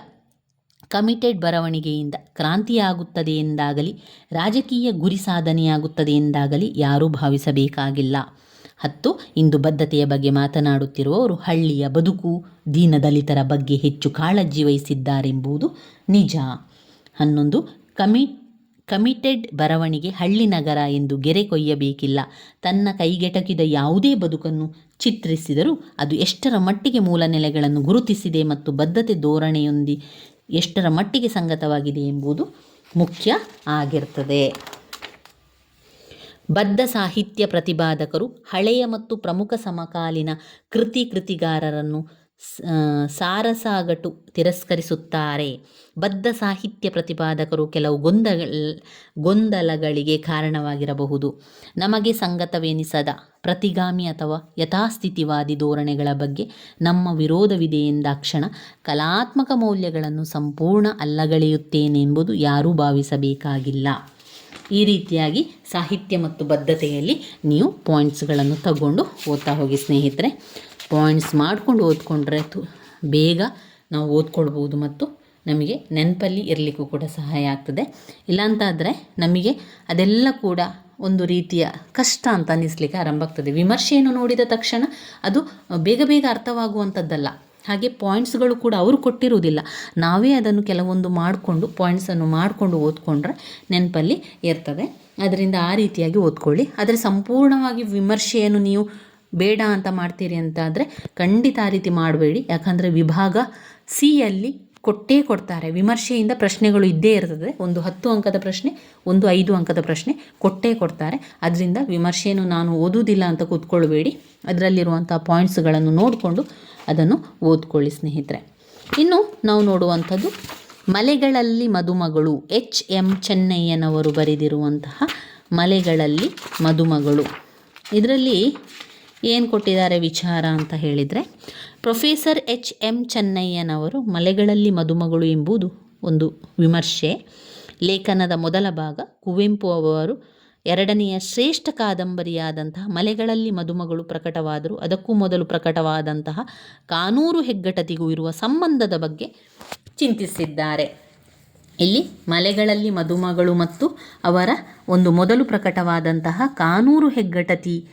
ಕಮಿಟೆಡ್ ಬರವಣಿಗೆಯಿಂದ ಕ್ರಾಂತಿಯಾಗುತ್ತದೆ ಎಂದಾಗಲಿ, ರಾಜಕೀಯ ಗುರಿ ಸಾಧನೆಯಾಗುತ್ತದೆ ಎಂದಾಗಲಿ ಯಾರೂ ಭಾವಿಸಬೇಕಾಗಿಲ್ಲ. ಹತ್ತು, ಇಂದು ಬದ್ಧತೆಯ ಬಗ್ಗೆ ಮಾತನಾಡುತ್ತಿರುವವರು ಹಳ್ಳಿಯ ಬದುಕು, ದೀನದಲಿತರ ಬಗ್ಗೆ ಹೆಚ್ಚು ಕಾಳಜಿ ವಹಿಸಿದ್ದಾರೆಂಬುದು ನಿಜ. ಹನ್ನೊಂದು, ಕಮಿ, ಕಮಿಟೆಡ್ ಬರವಣಿಗೆ ಹಳ್ಳಿ ನಗರ ಎಂದು ಗೆರೆ ಕೊಯ್ಯಬೇಕಿಲ್ಲ. ತನ್ನ ಕೈಗೆಟಕಿದ ಯಾವುದೇ ಬದುಕನ್ನು ಚಿತ್ರಿಸಿದರೂ ಅದು ಎಷ್ಟರ ಮಟ್ಟಿಗೆ ಮೂಲ ನೆಲೆಗಳನ್ನು ಗುರುತಿಸಿದೆ ಮತ್ತು ಬದ್ಧತೆ ಧೋರಣೆಯೊಂದಿ ಎಷ್ಟರ ಮಟ್ಟಿಗೆ ಸಂಗತವಾಗಿದೆ ಎಂಬುದು ಮುಖ್ಯ ಆಗಿರ್ತದೆ. ಬದ್ಧ ಸಾಹಿತ್ಯ ಪ್ರತಿಪಾದಕರು ಹಳೆಯ ಮತ್ತು ಪ್ರಮುಖ ಸಮಕಾಲೀನ ಕೃತಿ ಕೃತಿಗಾರರನ್ನು ಸಾರಸಾಗಟು ತಿರಸ್ಕರಿಸುತ್ತಾರೆ. ಬದ್ಧ ಸಾಹಿತ್ಯ ಪ್ರತಿಪಾದಕರು ಕೆಲವು ಗೊಂದಲ, ಗೊಂದಲಗಳಿಗೆ ಕಾರಣವಾಗಿರಬಹುದು. ನಮಗೆ ಸಂಗತವೆನಿಸದ ಪ್ರತಿಗಾಮಿ ಅಥವಾ ಯಥಾಸ್ಥಿತಿವಾದಿ ಧೋರಣೆಗಳ ಬಗ್ಗೆ ನಮ್ಮ ವಿರೋಧವಿದೆ ಎಂದಾಕ್ಷಣ ಕಲಾತ್ಮಕ ಮೌಲ್ಯಗಳನ್ನು ಸಂಪೂರ್ಣ ಅಲ್ಲಗಳೆಯುತ್ತೇನೆ ಎಂಬುದು ಯಾರೂ ಭಾವಿಸಬೇಕಾಗಿಲ್ಲ. ಈ ರೀತಿಯಾಗಿ ಸಾಹಿತ್ಯ ಮತ್ತು ಬದ್ಧತೆಯಲ್ಲಿ ನೀವು ಪಾಯಿಂಟ್ಸ್ಗಳನ್ನು ತಗೊಂಡು ಓದ್ತಾ ಹೋಗಿ ಸ್ನೇಹಿತರೆ. ಪಾಯಿಂಟ್ಸ್ ಮಾಡಿಕೊಂಡು ಓದ್ಕೊಂಡ್ರೆ ತು ಬೇಗ ನಾವು ಓದ್ಕೊಳ್ಬೋದು ಮತ್ತು ನಮಗೆ ನೆನಪಲ್ಲಿ ಇರಲಿಕ್ಕೂ ಕೂಡ ಸಹಾಯ ಆಗ್ತದೆ. ಇಲ್ಲಾಂತಾದರೆ ನಮಗೆ ಅದೆಲ್ಲ ಕೂಡ ಒಂದು ರೀತಿಯ ಕಷ್ಟ ಅಂತ ಅನ್ನಿಸ್ಲಿಕ್ಕೆ ಆರಂಭ ಆಗ್ತದೆ. ವಿಮರ್ಶೆಯನ್ನು ನೋಡಿದ ತಕ್ಷಣ ಅದು ಬೇಗ ಬೇಗ ಅರ್ಥವಾಗುವಂಥದ್ದಲ್ಲ. ಹಾಗೆ ಪಾಯಿಂಟ್ಸ್ಗಳು ಕೂಡ ಅವರು ಕೊಟ್ಟಿರುವುದಿಲ್ಲ. ನಾವೇ ಅದನ್ನು ಕೆಲವೊಂದು ಮಾಡಿಕೊಂಡು ಪಾಯಿಂಟ್ಸನ್ನು ಮಾಡಿಕೊಂಡು ಓದ್ಕೊಂಡ್ರೆ ನೆನಪಲ್ಲಿ ಇರ್ತದೆ. ಅದರಿಂದ ಆ ರೀತಿಯಾಗಿ ಓದ್ಕೊಳ್ಳಿ. ಆದರೆ ಸಂಪೂರ್ಣವಾಗಿ ವಿಮರ್ಶೆಯನ್ನು ನೀವು ಬೇಡ ಅಂತ ಮಾಡ್ತೀರಿ ಅಂತ ಆದರೆ ಖಂಡಿತ ಆ ರೀತಿ ಮಾಡಬೇಡಿ. ಯಾಕಂದರೆ ವಿಭಾಗ ಸಿಯಲ್ಲಿ ಕೊಟ್ಟೇ ಕೊಡ್ತಾರೆ. ವಿಮರ್ಶೆಯಿಂದ ಪ್ರಶ್ನೆಗಳು ಇದ್ದೇ ಇರ್ತದೆ. ಒಂದು ಹತ್ತು ಅಂಕದ ಪ್ರಶ್ನೆ, ಒಂದು ಐದು ಅಂಕದ ಪ್ರಶ್ನೆ ಕೊಟ್ಟೇ ಕೊಡ್ತಾರೆ. ಅದರಿಂದ ವಿಮರ್ಶೆಯನ್ನು ನಾನು ಓದುವುದಿಲ್ಲ ಅಂತ ಕೂತ್ಕೊಳ್ಬೇಡಿ. ಅದರಲ್ಲಿರುವಂಥ ಪಾಯಿಂಟ್ಸ್ಗಳನ್ನು ನೋಡಿಕೊಂಡು ಅದನ್ನು ಓದ್ಕೊಳ್ಳಿ ಸ್ನೇಹಿತರೆ. ಇನ್ನು ನಾವು ನೋಡುವಂಥದ್ದು ಮಲೆಗಳಲ್ಲಿ ಮದುಮಗಳು. ಎಚ್ ಎಂ ಚೆನ್ನಯ್ಯನವರು ಬರೆದಿರುವಂತಹ ಮಲೆಗಳಲ್ಲಿ ಮದುಮಗಳು. ಇದರಲ್ಲಿ ಏನು ಕೊಟ್ಟಿದ್ದಾರೆ ವಿಚಾರ ಅಂತ ಹೇಳಿದರೆ, ಪ್ರೊಫೆಸರ್ ಎಚ್ ಎಂ ಚೆನ್ನಯ್ಯನವರು ಮಲೆಗಳಲ್ಲಿ ಮದುಮಗಳು ಎಂಬುದು ಒಂದು ವಿಮರ್ಶೆ. ಲೇಖನದ ಮೊದಲ ಭಾಗ ಕುವೆಂಪು ಅವರು ಎರಡನೆಯ ಶ್ರೇಷ್ಠ ಕಾದಂಬರಿಯಾದಂತಹ ಮಲೆಗಳಲ್ಲಿ ಮದುಮಗಳು ಪ್ರಕಟವಾದರು ಅದಕ್ಕೂ ಮೊದಲು ಪ್ರಕಟವಾದಂತಹ ಕಾನೂರು ಹೆಗ್ಗಟತಿಗೂ ಇರುವ ಸಂಬಂಧದ ಬಗ್ಗೆ ಚಿಂತಿಸಿದ್ದಾರೆ. ಇಲ್ಲಿ ಮಲೆಗಳಲ್ಲಿ ಮದುಮಗಳು ಮತ್ತು ಅವರ ಒಂದು ಮೊದಲು ಪ್ರಕಟವಾದಂತಹ ಕಾನೂರು ಹೆಗ್ಗಟತಿ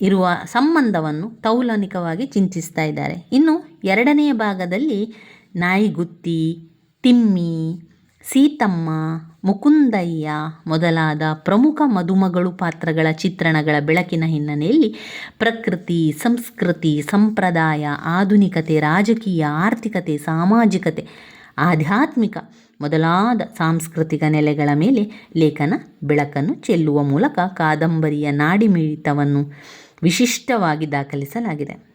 ಇರುವ ಸಂಬಂಧವನ್ನು ತೌಲನಿಕವಾಗಿ ಚಿಂತಿಸ್ತಾ ಇದ್ದಾರೆ. ಇನ್ನು ಎರಡನೆಯ ಭಾಗದಲ್ಲಿ ನಾಯಿಗುತ್ತಿ, ತಿಮ್ಮಿ, ಸೀತಮ್ಮ, ಮುಕುಂದಯ್ಯ ಮೊದಲಾದ ಪ್ರಮುಖ ಮದುಮಗಳು ಪಾತ್ರಗಳ ಚಿತ್ರಣಗಳ ಬೆಳಕಿನ ಹಿನ್ನೆಲೆಯಲ್ಲಿ ಪ್ರಕೃತಿ, ಸಂಸ್ಕೃತಿ, ಸಂಪ್ರದಾಯ, ಆಧುನಿಕತೆ, ರಾಜಕೀಯ, ಆರ್ಥಿಕತೆ, ಸಾಮಾಜಿಕತೆ, ಆಧ್ಯಾತ್ಮಿಕ ಮೊದಲಾದ ಸಾಂಸ್ಕೃತಿಕ ನೆಲೆಗಳ ಮೇಲೆ ಲೇಖನ ಬೆಳಕನ್ನು ಚೆಲ್ಲುವ ಮೂಲಕ ಕಾದಂಬರಿಯ ನಾಡಿಮಿಡಿತವನ್ನು ವಿಶಿಷ್ಟವಾಗಿ ದಾಖಲಿಸಲಾಗಿದೆ.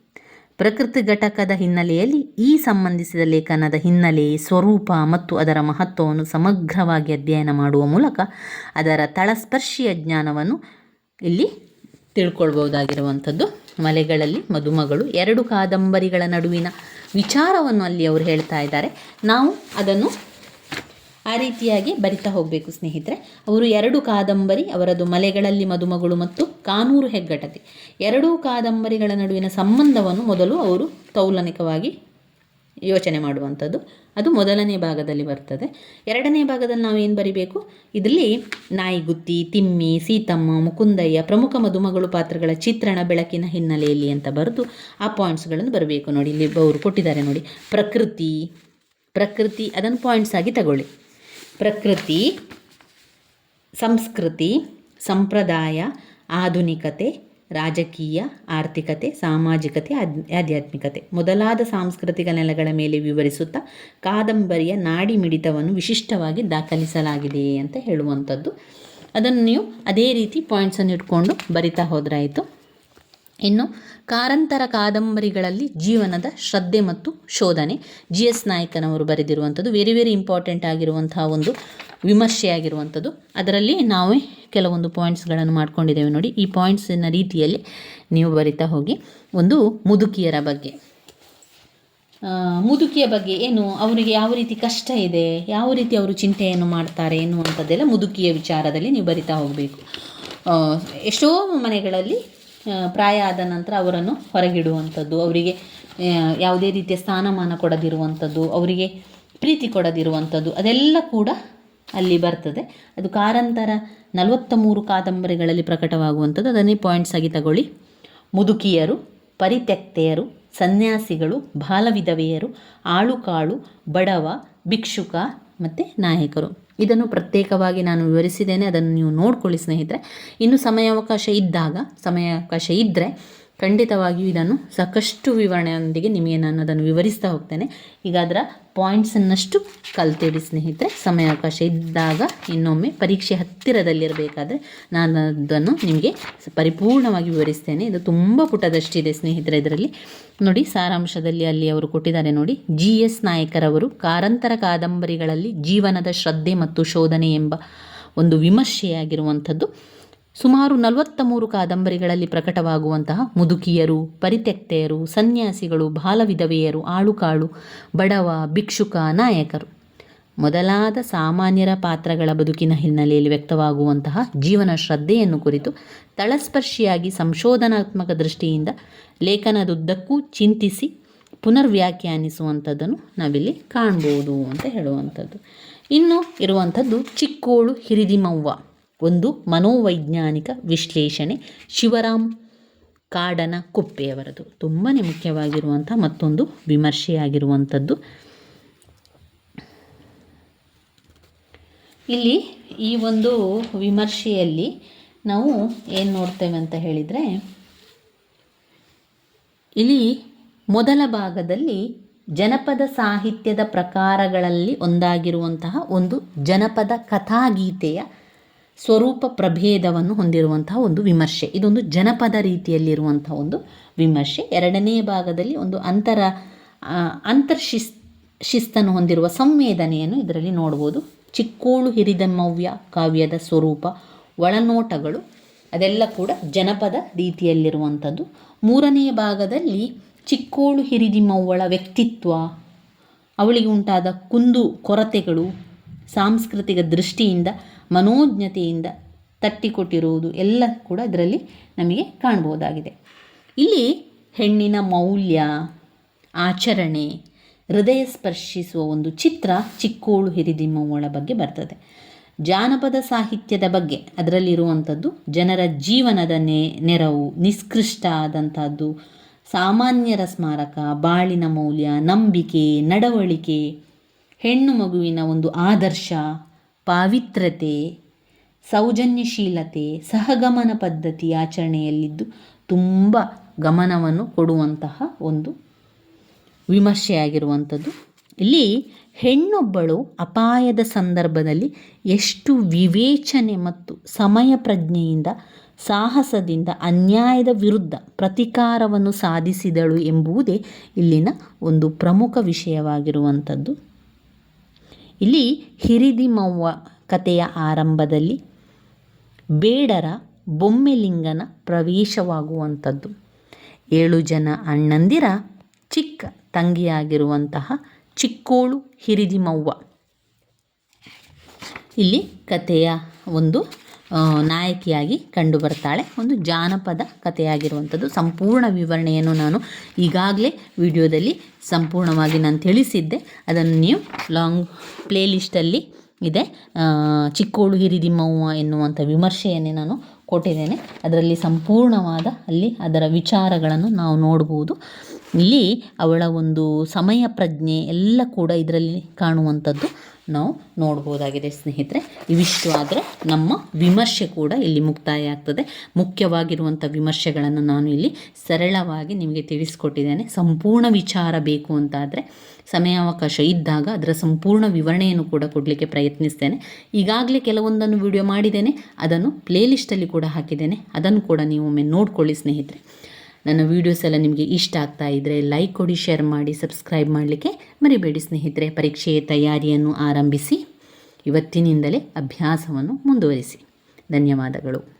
ಪ್ರಕೃತಿ ಘಟಕದ ಹಿನ್ನೆಲೆಯಲ್ಲಿ ಈ ಸಂಬಂಧಿಸಿದ ಲೇಖನದ ಹಿನ್ನೆಲೆ, ಸ್ವರೂಪ ಮತ್ತು ಅದರ ಮಹತ್ವವನ್ನು ಸಮಗ್ರವಾಗಿ ಅಧ್ಯಯನ ಮಾಡುವ ಮೂಲಕ ಅದರ ತಳಸ್ಪರ್ಶಿಯ ಜ್ಞಾನವನ್ನು ಇಲ್ಲಿ ತಿಳ್ಕೊಳ್ಬಹುದಾಗಿರುವಂಥದ್ದು. ಮಲೆಗಳಲ್ಲಿ ಮದುಮಗಳು, ಎರಡು ಕಾದಂಬರಿಗಳ ನಡುವಿನ ವಿಚಾರವನ್ನು ಅಲ್ಲಿ ಅವರು ಹೇಳ್ತಾ ಇದ್ದಾರೆ. ನಾವು ಅದನ್ನು ಆ ರೀತಿಯಾಗಿ ಬರಿತಾ ಹೋಗಬೇಕು ಸ್ನೇಹಿತರೆ. ಅವರು ಎರಡು ಕಾದಂಬರಿ, ಅವರದು ಮಲೆಗಳಲ್ಲಿ ಮದುಮಗಳು ಮತ್ತು ಕಾನೂರು ಹೆಗ್ಗಟತೆ. ಎರಡೂ ಕಾದಂಬರಿಗಳ ನಡುವಿನ ಸಂಬಂಧವನ್ನು ಮೊದಲು ಅವರು ತೌಲನಿಕವಾಗಿ ಯೋಚನೆ ಮಾಡುವಂಥದ್ದು. ಅದು ಮೊದಲನೇ ಭಾಗದಲ್ಲಿ ಬರ್ತದೆ. ಎರಡನೇ ಭಾಗದಲ್ಲಿ ನಾವು ಏನು ಬರಿಬೇಕು? ಇದರಲ್ಲಿ ನಾಯಿಗುತ್ತಿ, ತಿಮ್ಮಿ, ಸೀತಮ್ಮ, ಮುಕುಂದಯ್ಯ ಪ್ರಮುಖ ಮದುಮಗಳು ಪಾತ್ರಗಳ ಚಿತ್ರಣ ಬೆಳಕಿನ ಹಿನ್ನೆಲೆಯಲ್ಲಿ ಅಂತ ಬರೆದು ಆ ಪಾಯಿಂಟ್ಸ್ಗಳನ್ನು ಬರಬೇಕು ನೋಡಿ. ಇಲ್ಲಿ ಅವರು ಕೊಟ್ಟಿದ್ದಾರೆ ನೋಡಿ. ಪ್ರಕೃತಿ ಪ್ರಕೃತಿ, ಅದನ್ನು ಪಾಯಿಂಟ್ಸ್ ಆಗಿ ತಗೊಳ್ಳಿ. ಪ್ರಕೃತಿ, ಸಂಸ್ಕೃತಿ, ಸಂಪ್ರದಾಯ, ಆಧುನಿಕತೆ, ರಾಜಕೀಯ, ಆರ್ಥಿಕತೆ, ಸಾಮಾಜಿಕತೆ ಆಧ್ಯಾತ್ಮಿಕತೆ. ಮೊದಲಾದ ಸಾಂಸ್ಕೃತಿಕ ನೆಲೆಗಳ ಮೇಲೆ ವಿವರಿಸುತ್ತಾ ಕಾದಂಬರಿಯ ನಾಡಿ ಮಿಡಿತವನ್ನು ವಿಶಿಷ್ಟವಾಗಿ ದಾಖಲಿಸಲಾಗಿದೆ ಅಂತ ಹೇಳುವಂಥದ್ದು. ಅದನ್ನು ನೀವು ಅದೇ ರೀತಿ ಪಾಯಿಂಟ್ಸನ್ನು ಇಟ್ಕೊಂಡು ಬರಿತಾ ಹೋದ್ರಾಯಿತು. ಇನ್ನು ಕಾರಂತರ ಕಾದಂಬರಿಗಳಲ್ಲಿ ಜೀವನದ ಶ್ರದ್ಧೆ ಮತ್ತು ಶೋಧನೆ. ಜಿ ಎಸ್ ನಾಯಕನವರು ಬರೆದಿರುವಂಥದ್ದು ವೆರಿ ವೆರಿ ಇಂಪಾರ್ಟೆಂಟ್ ಆಗಿರುವಂತಹ ಒಂದು ವಿಮರ್ಶೆಯಾಗಿರುವಂಥದ್ದು. ಅದರಲ್ಲಿ ನಾವೇ ಕೆಲವೊಂದು ಪಾಯಿಂಟ್ಸ್ಗಳನ್ನು ಮಾಡ್ಕೊಂಡಿದ್ದೇವೆ ನೋಡಿ. ಈ ಪಾಯಿಂಟ್ಸಿನ ರೀತಿಯಲ್ಲಿ ನೀವು ಬರಿತಾ ಹೋಗಿ. ಒಂದು ಮುದುಕಿಯರ ಬಗ್ಗೆ. ಮುದುಕಿಯ ಬಗ್ಗೆ ಏನು? ಅವರಿಗೆ ಯಾವ ರೀತಿ ಕಷ್ಟ ಇದೆ? ಯಾವ ರೀತಿ ಅವರು ಚಿಂತೆಯನ್ನು ಮಾಡ್ತಾರೆ ಎನ್ನುವಂಥದ್ದೆಲ್ಲ ಮುದುಕಿಯ ವಿಚಾರದಲ್ಲಿ ನೀವು ಬರಿತಾ ಹೋಗಬೇಕು. ಎಷ್ಟೋ ಮನೆಗಳಲ್ಲಿ ಪ್ರಾಯ ಆದ ನಂತರ ಅವರನ್ನು ಹೊರಗಿಡುವಂಥದ್ದು, ಅವರಿಗೆ ಯಾವುದೇ ರೀತಿಯ ಸ್ಥಾನಮಾನ ಕೊಡದಿರುವಂಥದ್ದು, ಅವರಿಗೆ ಪ್ರೀತಿ ಕೊಡದಿರುವಂಥದ್ದು, ಅದೆಲ್ಲ ಕೂಡ ಅಲ್ಲಿ ಬರ್ತದೆ. ಅದು ಕಾರಂತರ ನಲವತ್ತ ಮೂರು ಕಾದಂಬರಿಗಳಲ್ಲಿ ಪ್ರಕಟವಾಗುವಂಥದ್ದು. ಅದನ್ನೇ ಪಾಯಿಂಟ್ಸ್ ಆಗಿ ತಗೊಳ್ಳಿ. ಮುದುಕಿಯರು, ಪರಿತ್ಯಕ್ತೆಯರು, ಸನ್ಯಾಸಿಗಳು, ಬಾಲವಿಧವೆಯರು, ಆಳುಕಾಳು, ಬಡವ, ಭಿಕ್ಷುಕ ಮತ್ತು ನಾಯಕರು. ಇದನ್ನು ಪ್ರತ್ಯೇಕವಾಗಿ ನಾನು ವಿವರಿಸಿದ್ದೇನೆ ಅದನ್ನು ನೀವು ನೋಡ್ಕೊಳ್ಳಿ ಸ್ನೇಹಿತರೆ. ಇನ್ನು ಸಮಯಾವಕಾಶ ಇದ್ದಾಗ ಸಮಯಾವಕಾಶ ಇದ್ದರೆ ಖಂಡಿತವಾಗಿಯೂ ಇದನ್ನು ಸಾಕಷ್ಟು ವಿವರಣೆಯೊಂದಿಗೆ ನಿಮಗೆ ನಾನು ಅದನ್ನು ವಿವರಿಸ್ತಾ ಹೋಗ್ತೇನೆ. ಈಗ ಅದರ ಪಾಯಿಂಟ್ಸನ್ನಷ್ಟು ಕಲ್ತಿಡಿ ಸ್ನೇಹಿತರೆ, ಸಮಯಾವಕಾಶ ಇದ್ದಾಗ ಇನ್ನೊಮ್ಮೆ ಪರೀಕ್ಷೆ ಹತ್ತಿರದಲ್ಲಿರಬೇಕಾದ್ರೆ ನಾನು ಅದನ್ನು ನಿಮಗೆ ಪರಿಪೂರ್ಣವಾಗಿ ವಿವರಿಸ್ತೇನೆ. ಇದು ತುಂಬ ಪುಟದಷ್ಟಿದೆ ಸ್ನೇಹಿತರೆ ಇದರಲ್ಲಿ. ನೋಡಿ, ಸಾರಾಂಶದಲ್ಲಿ ಅಲ್ಲಿ ಅವರು ಕೊಟ್ಟಿದ್ದಾರೆ ನೋಡಿ ಜಿ ಎಸ್ ನಾಯಕರವರು ಕಾರಂತರ ಕಾದಂಬರಿಗಳಲ್ಲಿ ಜೀವನದ ಶ್ರದ್ಧೆ ಮತ್ತು ಶೋಧನೆ ಎಂಬ ಒಂದು ವಿಮರ್ಶೆಯಾಗಿರುವಂಥದ್ದು. ಸುಮಾರು ನಲವತ್ತ ಮೂರು ಕಾದಂಬರಿಗಳಲ್ಲಿ ಪ್ರಕಟವಾಗುವಂತಹ ಮುದುಕಿಯರು, ಪರಿತ್ಯಕ್ತೆಯರು, ಸನ್ಯಾಸಿಗಳು, ಬಾಲವಿಧವೆಯರು, ಆಳುಕಾಳು, ಬಡವ, ಭಿಕ್ಷುಕ, ನಾಯಕರು. ಮೊದಲಾದ ಸಾಮಾನ್ಯರ ಪಾತ್ರಗಳ ಬದುಕಿನ ಹಿನ್ನೆಲೆಯಲ್ಲಿ ವ್ಯಕ್ತವಾಗುವಂತಹ ಜೀವನ ಶ್ರದ್ಧೆಯನ್ನು ಕುರಿತು ತಳಸ್ಪರ್ಶಿಯಾಗಿ ಸಂಶೋಧನಾತ್ಮಕ ದೃಷ್ಟಿಯಿಂದ ಲೇಖನದುದ್ದಕ್ಕೂ ಚಿಂತಿಸಿ ಪುನರ್ವ್ಯಾಖ್ಯಾನಿಸುವಂಥದ್ದನ್ನು ನಾವಿಲ್ಲಿ ಕಾಣ್ಬೋದು ಅಂತ ಹೇಳುವಂಥದ್ದು. ಇನ್ನು ಇರುವಂಥದ್ದು ಚಿಕ್ಕೋಳು ಹಿರಿದಿಮವ್ವ. ಒಂದು ಮನೋವೈಜ್ಞಾನಿಕ ವಿಶ್ಲೇಷಣೆ. ಶಿವರಾಮ್ ಕಾಡನ ಕುಪ್ಪೆಯವರದು. ತುಂಬಾ ಮುಖ್ಯವಾಗಿರುವಂಥ ಮತ್ತೊಂದು ವಿಮರ್ಶೆಯಾಗಿರುವಂಥದ್ದು. ಇಲ್ಲಿ ಈ ಒಂದು ವಿಮರ್ಶೆಯಲ್ಲಿ ನಾವು ಏನು ನೋಡ್ತೇವೆ ಅಂತ ಹೇಳಿದರೆ, ಇಲ್ಲಿ ಮೊದಲ ಭಾಗದಲ್ಲಿ ಜನಪದ ಸಾಹಿತ್ಯದ ಪ್ರಕಾರಗಳಲ್ಲಿ ಒಂದಾಗಿರುವಂತಹ ಒಂದು ಜನಪದ ಕಥಾಗೀತೆಯ ಸ್ವರೂಪ ಪ್ರಭೇದವನ್ನು ಹೊಂದಿರುವಂತಹ ಒಂದು ವಿಮರ್ಶೆ. ಇದೊಂದು ಜನಪದ ರೀತಿಯಲ್ಲಿರುವಂತಹ ಒಂದು ವಿಮರ್ಶೆ. ಎರಡನೇ ಭಾಗದಲ್ಲಿ ಒಂದು ಅಂತರ ಅಂತರ್ ಅಂತರ್ಶಿಸ್, ಶಿಸ್ತನ್ನು ಹೊಂದಿರುವ ಸಂವೇದನೆಯನ್ನು ಇದರಲ್ಲಿ ನೋಡ್ಬೋದು. ಚಿಕ್ಕೋಳು ಹಿರಿದಮ್ಮವ್ಯ ಕಾವ್ಯದ ಸ್ವರೂಪ, ಒಳನೋಟಗಳು, ಅದೆಲ್ಲ ಕೂಡ ಜನಪದ ರೀತಿಯಲ್ಲಿರುವಂಥದ್ದು. ಮೂರನೆಯ ಭಾಗದಲ್ಲಿ ಚಿಕ್ಕೋಳು ಹಿರಿದಿಮ್ಮವ್ವಳ ವ್ಯಕ್ತಿತ್ವ, ಅವಳಿಗೆ ಉಂಟಾದ ಕುಂದು ಕೊರತೆಗಳು ಸಾಂಸ್ಕೃತಿಕ ದೃಷ್ಟಿಯಿಂದ, ಮನೋಜ್ಞತೆಯಿಂದ ತಟ್ಟಿಕೊಟ್ಟಿರುವುದು ಎಲ್ಲ ಕೂಡ ಇದರಲ್ಲಿ ನಮಗೆ ಕಾಣ್ಬೋದಾಗಿದೆ ಇಲ್ಲಿ ಹೆಣ್ಣಿನ ಮೌಲ್ಯ, ಆಚರಣೆ, ಹೃದಯ ಸ್ಪರ್ಶಿಸುವ ಒಂದು ಚಿತ್ರ ಚಿಕ್ಕೋಳು ಹಿರಿದಿಮ್ಮವಳ ಬಗ್ಗೆ ಬರ್ತದೆ. ಜಾನಪದ ಸಾಹಿತ್ಯದ ಬಗ್ಗೆ ಅದರಲ್ಲಿರುವಂಥದ್ದು ಜನರ ಜೀವನದ ನೆ, ನೆರವು ನಿಷ್ಕೃಷ್ಟ ಆದಂಥದ್ದು ಸಾಮಾನ್ಯರ ಸ್ಮಾರಕ, ಬಾಳಿನ ಮೌಲ್ಯ, ನಂಬಿಕೆ, ನಡವಳಿಕೆ ಹೆಣ್ಣು ಮಗುವಿನ ಒಂದು ಆದರ್ಶ ಪಾವಿತ್ರತೆ ಸೌಜನ್ಯಶೀಲತೆ, ಸಹಗಮನ ಪದ್ಧತಿ ಆಚರಣೆಯಲ್ಲಿದ್ದು ತುಂಬ ಗಮನವನ್ನು ಕೊಡುವಂತಹ ಒಂದು ವಿಮರ್ಶೆಯಾಗಿರುವಂಥದ್ದು. ಇಲ್ಲಿ ಹೆಣ್ಣೊಬ್ಬಳು ಅಪಾಯದ ಸಂದರ್ಭದಲ್ಲಿ ಎಷ್ಟು ವಿವೇಚನೆ ಮತ್ತು ಸಮಯ ಪ್ರಜ್ಞೆಯಿಂದ, ಸಾಹಸದಿಂದ, ಅನ್ಯಾಯದ ವಿರುದ್ಧ ಪ್ರತಿಕಾರವನ್ನು ಸಾಧಿಸಿದಳು ಎಂಬುದೇ ಇಲ್ಲಿನ ಒಂದು ಪ್ರಮುಖ ವಿಷಯವಾಗಿರುವಂಥದ್ದು. ಇಲ್ಲಿ ಹಿರಿದಿಮವ್ವ ಕಥೆಯ ಆರಂಭದಲ್ಲಿ ಬೇಡರ ಬೊಮ್ಮೆಲಿಂಗನ ಪ್ರವೇಶವಾಗುವಂಥದ್ದು. ಏಳು ಜನ ಅಣ್ಣಂದಿರ ಚಿಕ್ಕ ತಂಗಿಯಾಗಿರುವಂತಹ ಚಿಕ್ಕೋಳು ಹಿರಿದಿಮವ್ವ. ಇಲ್ಲಿ ಕಥೆಯ ಒಂದು ನಾಯಕಿಯಾಗಿ ಕಂಡುಬರ್ತಾಳೆ. ಒಂದು ಜಾನಪದ ಕಥೆಯಾಗಿರುವಂಥದ್ದು. ಸಂಪೂರ್ಣ ವಿವರಣೆಯನ್ನು ನಾನು ಈಗಾಗಲೇ ವಿಡಿಯೋದಲ್ಲಿ ಸಂಪೂರ್ಣವಾಗಿ ನಾನು ತಿಳಿಸಿದ್ದೆ. ಅದನ್ನು ನೀವು ಲಾಂಗ್ ಪ್ಲೇಲಿಸ್ಟಲ್ಲಿ ಇದೆ. ಚಿಕ್ಕೋಳು ಹಿರಿದಿಮ್ಮವ್ವ ಎನ್ನುವಂಥ ವಿಮರ್ಶೆಯನ್ನೇ ನಾನು ಕೊಟ್ಟಿದ್ದೇನೆ. ಅದರಲ್ಲಿ ಸಂಪೂರ್ಣವಾದ ಅಲ್ಲಿ ಅದರ ವಿಚಾರಗಳನ್ನು ನಾವು ನೋಡ್ಬೋದು. ಇಲ್ಲಿ ಅವಳ ಒಂದು ಸಮಯ ಪ್ರಜ್ಞೆ ಎಲ್ಲ ಕೂಡ ಇದರಲ್ಲಿ ಕಾಣುವಂಥದ್ದು. ನಾವು ನೋಡ್ಬೋದಾಗಿದೆ, ಸ್ನೇಹಿತರೆ. ಇವಿಷ್ಟು ಆದರೆ ನಮ್ಮ ವಿಮರ್ಶೆ ಕೂಡ ಇಲ್ಲಿ ಮುಕ್ತಾಯ ಆಗ್ತದೆ. ಮುಖ್ಯವಾಗಿರುವಂಥ ವಿಮರ್ಶೆಗಳನ್ನು ನಾನು ಇಲ್ಲಿ ಸರಳವಾಗಿ ನಿಮಗೆ ತಿಳಿಸ್ಕೊಟ್ಟಿದ್ದೇನೆ. ಸಂಪೂರ್ಣ ವಿಚಾರ ಬೇಕು ಅಂತಾದರೆ, ಸಮಯಾವಕಾಶ ಇದ್ದಾಗ ಅದರ ಸಂಪೂರ್ಣ ವಿವರಣೆಯನ್ನು ಕೂಡ ಕೊಡಲಿಕ್ಕೆ ಪ್ರಯತ್ನಿಸ್ತೇನೆ. ಈಗಾಗಲೇ ಕೆಲವೊಂದನ್ನು ವಿಡಿಯೋ ಮಾಡಿದ್ದೇನೆ. ಅದನ್ನು ಪ್ಲೇಲಿಸ್ಟಲ್ಲಿ ಕೂಡ ಹಾಕಿದ್ದೇನೆ. ಅದನ್ನು ಕೂಡ ನೀವು ಒಮ್ಮೆ ನೋಡ್ಕೊಳ್ಳಿ, ಸ್ನೇಹಿತರೆ. ನನ್ನ ವೀಡಿಯೋಸ್ ಎಲ್ಲ ನಿಮಗೆ ಇಷ್ಟ ಆಗ್ತಾ ಇದ್ದರೆ ಲೈಕ್ ಕೊಡಿ, ಶೇರ್ ಮಾಡಿ, ಸಬ್ಸ್ಕ್ರೈಬ್ ಮಾಡಲಿಕ್ಕೆ ಮರಿಬೇಡಿ ಸ್ನೇಹಿತರೆ ಪರೀಕ್ಷೆಯ ತಯಾರಿಯನ್ನು ಆರಂಭಿಸಿ ಇವತ್ತಿನಿಂದಲೇ ಅಭ್ಯಾಸವನ್ನು ಮುಂದುವರಿಸಿ. ಧನ್ಯವಾದಗಳು.